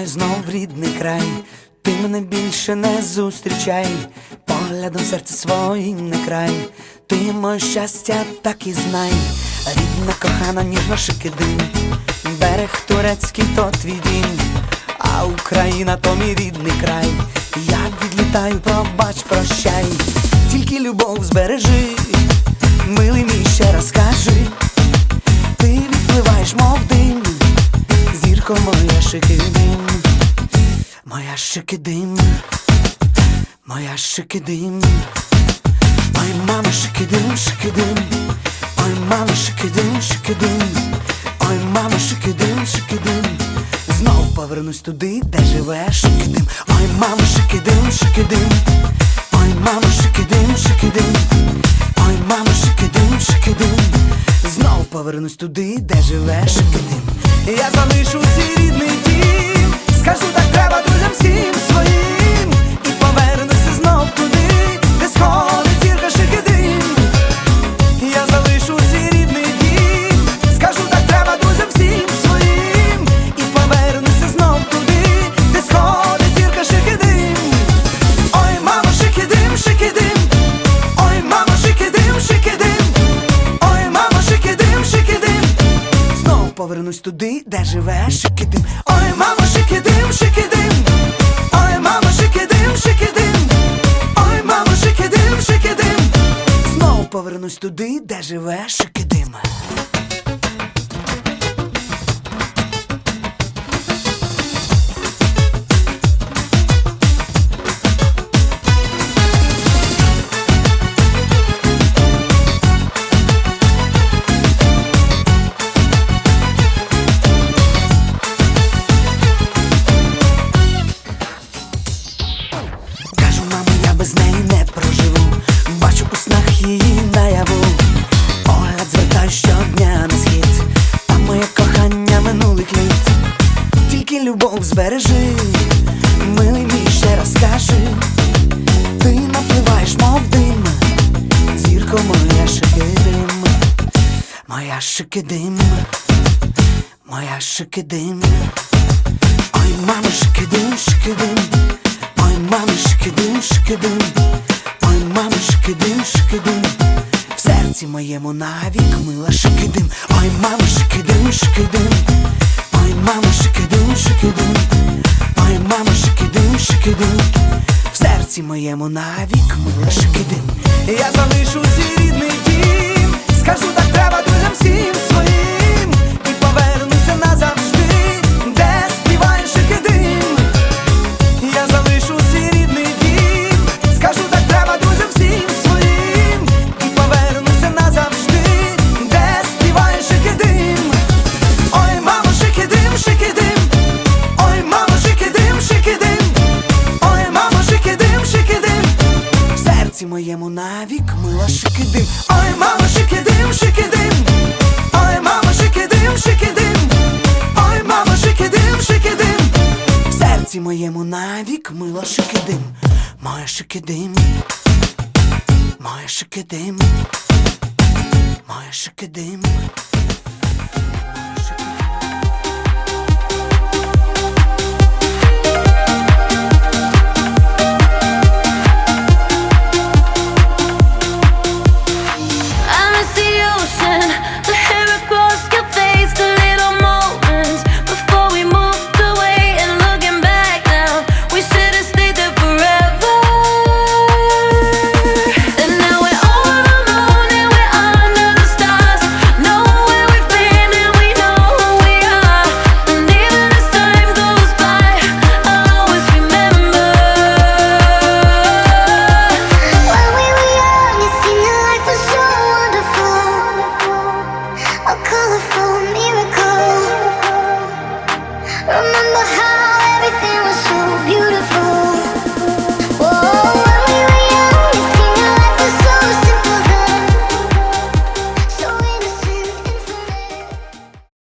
Я знов рідний край, ти мене більше не зустрічай, поглядом серце своїм не край, ти моє щастя, так і знай, рідна кохана, ніжна шикидин, берег турецький, то твій дім, а Україна то мій рідний край. Я відлітаю, пробач, прощай, тільки любов збережи, милий мій ще раз скажи, ти відпливаєш, мов дим. Зірко моя шикидим, моя шикидим, моя шикидим, ой, мама шикидим, шикидим, ой, мама шикидим, шикидим, ой, мама шикидим, шикидим, знов повернусь туди, де живе шикидим, ой, мама шикидим, шикидим, ой, мама шикидим, шикидим, ой, мама шикидим, шикидим, знов повернусь туди, де живе шикидим. Я залишу свій рідний дім, скажу так треба знов туди, де сходить зірка Ой, мамо, шики дим, шики шикидим, ой, мамо, туди, де живе шикидим. Ой, мамо, шикидим, шикидим. Ой, мамо, шикидим, шикидим. Ой, мамо, шикидим, шикидим. Знов повернусь туди, де живе шикидим. Кажу, без неї не проживу. Бачу у снах її наяву. Погляд звертаю щодня на схід. Там моє кохання минулих літ. Тільки любов збережи, милий мій ще раз скажи. Ти напливаєш, мов дим. Зірко моя шикидим, моя шикидим, моя шикидим. Ой, мамо, шикидим, шикидим. Ой, моєму навік мила шикидим. Ой, мама, шикидим, шикидим. Ой, мама, шикидим, шикидим. Ой, мама, шикидим, шикидим. В серці моєму навік мила шикидим. Я залишу моєму навік мила шикидим. Ой, мамо, шикидим, шикидим, ой, мамо, шикидим, шикидим, ой, мамо, шикидим, шикидим. В серці моєму навік мила шикидим, моя шикидим, моя шикидим, моя шикидим.